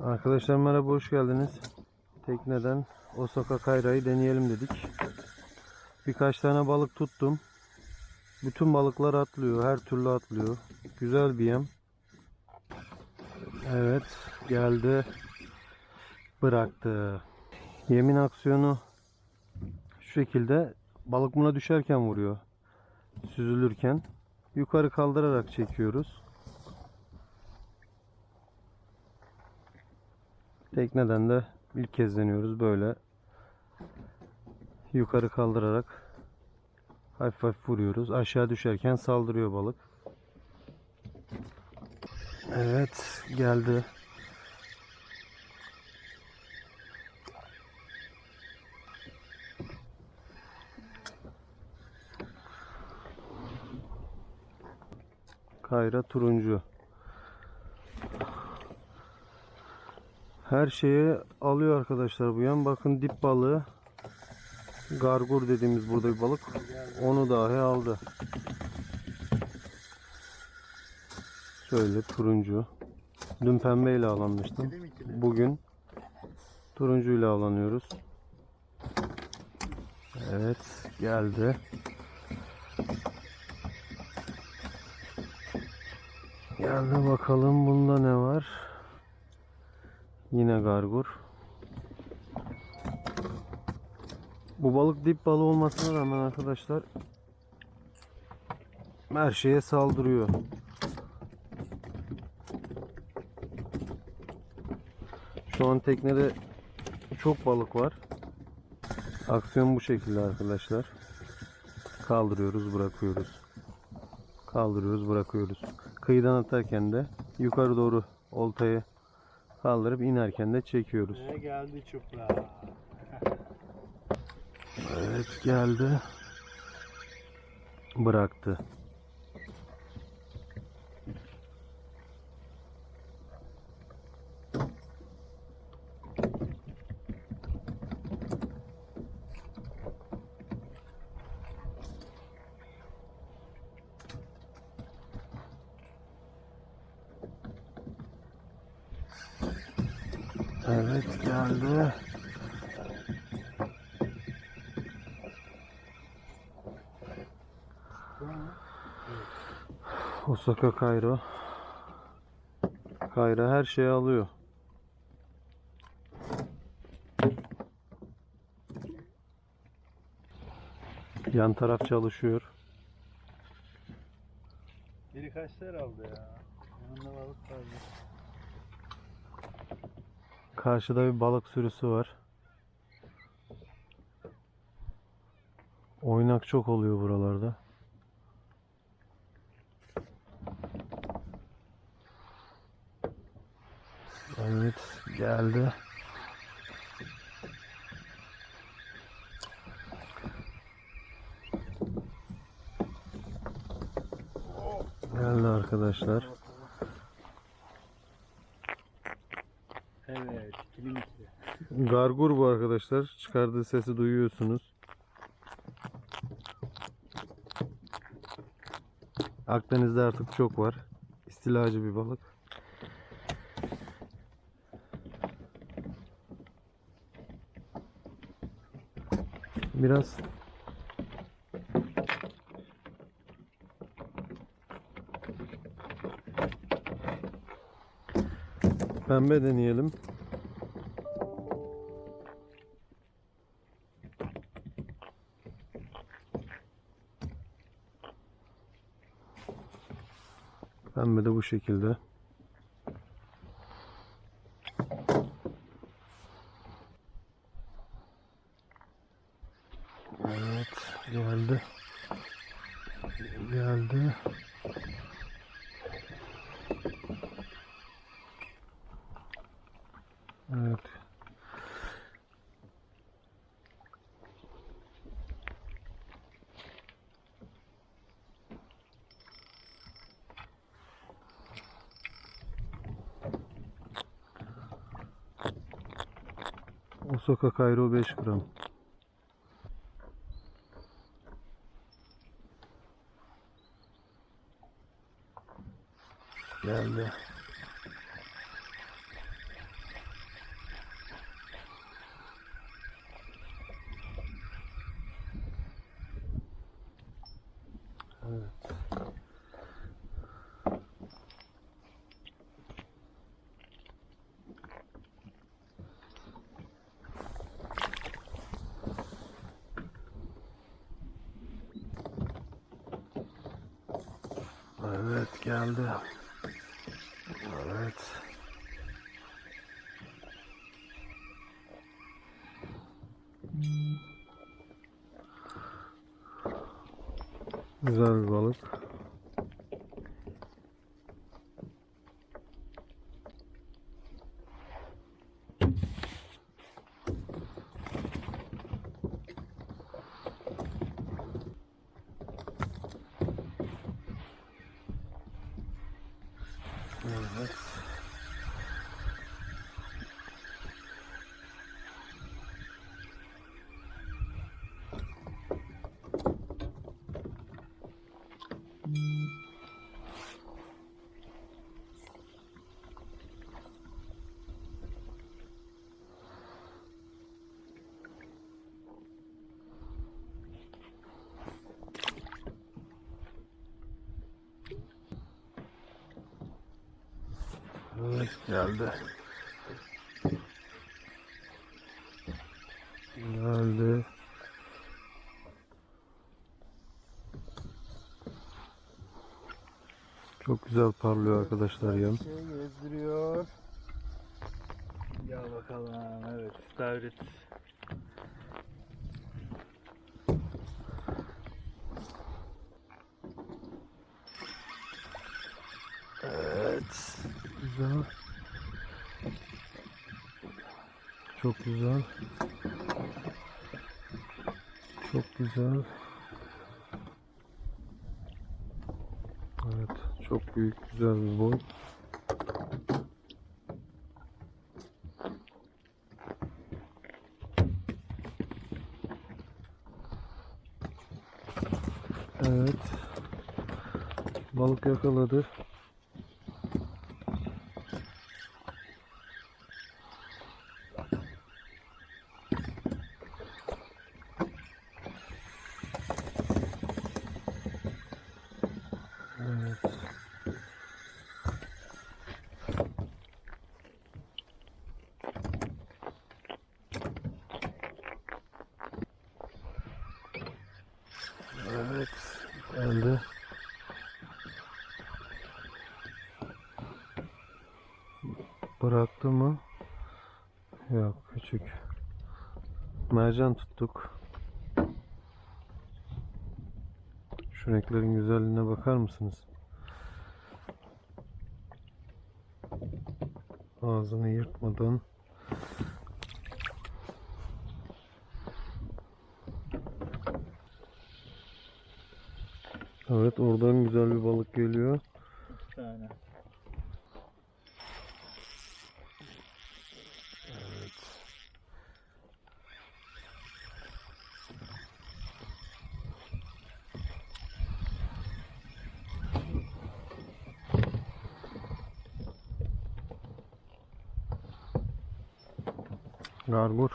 Arkadaşlar merhaba hoş geldiniz. Tekneden Osaka Kayra'yı deneyelim dedik. Birkaç tane balık tuttum. Bütün balıklar atlıyor. Her türlü atlıyor. Güzel bir yem. Evet geldi. Bıraktı. Yemin aksiyonu şu şekilde balık buna düşerken vuruyor. Süzülürken. Yukarı kaldırarak çekiyoruz. Tekneden de ilk kez deniyoruz böyle. Yukarı kaldırarak hafif hafif vuruyoruz. Aşağı düşerken saldırıyor balık. Evet geldi. Kayra turuncu. Her şeyi alıyor arkadaşlar bu yan. Bakın dip balığı. Gargur dediğimiz burada bir balık. Onu dahi aldı. Şöyle turuncu. Dün pembeyle avlanmıştım. Bugün turuncuyla avlanıyoruz. Evet geldi. Geldi bakalım bunda ne var. Yine gargur. Bu balık dip balığı olmasına rağmen arkadaşlar her şeye saldırıyor. Şu an teknede çok balık var. Aksiyon bu şekilde arkadaşlar. Kaldırıyoruz, bırakıyoruz. Kaldırıyoruz, bırakıyoruz. Kıyıdan atarken de yukarı doğru oltayı kaldırıp inerken de çekiyoruz. Ne geldi çupra. Evet geldi. Bıraktı. Evet geldi. Osaka Kairo. Kayra her şeyi alıyor. Yan taraf çalışıyor. Biri kaç aldı ya? Yanında balık vardı. Karşıda bir balık sürüsü var. Oynak çok oluyor buralarda. Evet geldi. Geldi arkadaşlar. Gargur bu arkadaşlar. Çıkardığı sesi duyuyorsunuz. Akdeniz'de artık çok var. İstilacı bir balık. Biraz pembe deneyelim. Pembe de bu şekilde. Evet geldi. Geldi. Evet. Osaka Cairo 5 gram. Geldi. Geldi. Evet. Güzel bir balık. Evet. Geldi. Geldi. Çok güzel parlıyor arkadaşlar yem. Şey gezdiriyor. Gel bakalım. Evet. Stavrit. Güzel. Çok güzel. Çok güzel. Evet. Çok büyük güzel bir boy. Evet. Balık yakaladı. Evet. Evet. Geldi. Bıraktı mı? Yok küçük. Mercan tuttuk. Şu renklerin güzelliğine bakar mısınız? Ağzını yırtmadan Evet oradan güzel bir balık geliyor. Bir tane. Gargur.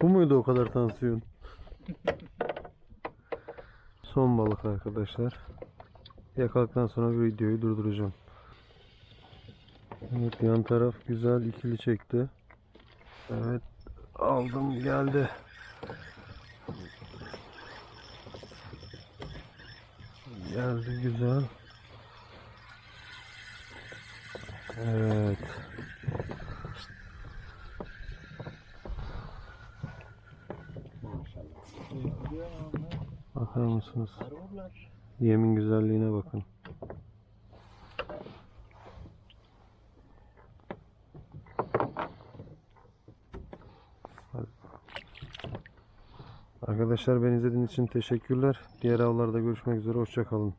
Bu muydu o kadar tansiyon? Son balık arkadaşlar. Yakaladıktan sonra videoyu durduracağım. Evet yan taraf güzel ikili çekti. Evet aldım geldi. Geldi güzel. Evet. Onlar? Bakar mısınız? Yemin güzelliğine bakın. Arkadaşlar beni izlediğiniz için teşekkürler. Diğer avlarda görüşmek üzere. Hoşçakalın.